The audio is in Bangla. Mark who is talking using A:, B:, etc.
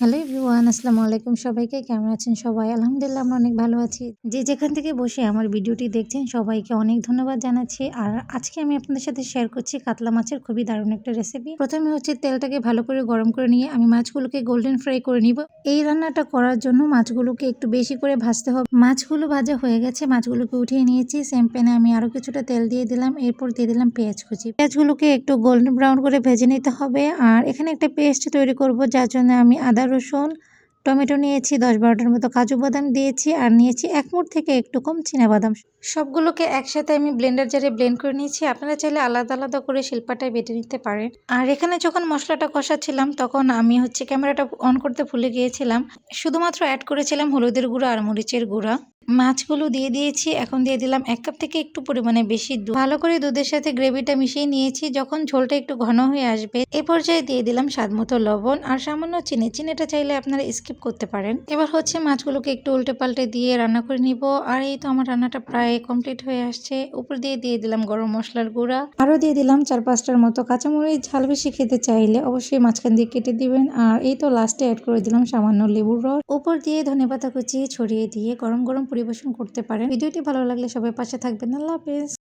A: হ্যালো এভরিওয়ান, আসসালামু আলাইকুম সবাইকে। কেমন আছেন সবাই? আলহামদুলিল্লাহ আমরা অনেক ভালো আছি। যে যেখান থেকে বসে আমার ভিডিওটি দেখছেন, সবাইকে অনেক ধন্যবাদ জানাচ্ছি। আর আজকে আমি আপনাদের সাথে শেয়ার করছি কাতলা মাছের খুবই দারুণ একটা রেসিপি প্রথমে হচ্ছে তেলটাকে ভালো করে গরম করে নিয়ে আমি মাছগুলোকে গোল্ডেন ফ্রাই করে নিব। এই রান্নাটা করার জন্য মাছগুলোকে একটু বেশি করে ভাজতে হবে। মাছগুলো ভাজা হয়ে গেছে, মাছগুলোকে উঠিয়ে নিয়েছি। সেম প্যানে আমি আরও কিছুটা তেল দিয়ে দিলাম। এরপর দিয়ে দিলাম পেঁয়াজ কুচি। পেঁয়াজগুলোকে একটু গোল্ডেন ব্রাউন করে ভেজে নিতে হবে। আর এখানে একটা পেস্ট তৈরি করব, যার জন্য আমি আদা রসুন, টমেটো নিয়েছি, দশ বারোটার মতো কাজু বাদাম দিয়েছি আর নিয়েছি এক মুঠ থেকে একটু কম বাদাম। সবগুলোকে একসাথে আমি ব্লেন্ডার জারে ব্লেন্ড করে নিয়েছি। আপনারা চাইলে আলাদা আলাদা করে শিল্পাটায় বেটে নিতে পারেন। আর এখানে যখন মশলাটা কষাচ্ছিলাম, তখন আমি হচ্ছে ক্যামেরাটা অন করতে ভুলে গিয়েছিলাম। শুধুমাত্র অ্যাড করেছিলাম হলুদের গুঁড়া আর মরিচের গুঁড়া। মাছগুলো দিয়ে দিয়েছি। এখন দিয়ে দিলাম এক কাপ থেকে একটু পরিমাণে বেশি দুধ। ভালো করে দুধের সাথে গ্রেভিটা মিশিয়ে নিয়েছি। যখন ঝোলটা একটু ঘন হয়ে আসবে, এ পর্যায়ে দিয়ে দিলাম স্বাদ মতো লবণ আর সামান্য চিনি। চিনিটা চাইলে আপনারা স্কিপ করতে পারেন। এবার হচ্ছে মাছগুলোকে একটু উল্টে পাল্টে দিয়ে রান্না করে নিব। আর এই তো আমার রান্নাটা প্রায় কমপ্লিট হয়ে আসছে। উপর দিয়ে দিয়ে দিলাম গরম মশলার গুঁড়া। আরও দিয়ে দিলাম চার পাঁচটার মতো কাঁচামরিচ। ঝাল বেশি খেতে চাইলে অবশ্যই মাঝখান দিয়ে কেটে দিবেন। আর এই তো লাস্টে অ্যাড করে দিলাম সামান্য লেবুর রস। উপর দিয়ে ধনেপাতা কুচি ছড়িয়ে দিয়ে গরম গরম পরিবেশন করতে পারেন। ভিডিওটি ভালো লাগলে সবাই পাশে থাকবেন। আল্লাহ হাফেজ।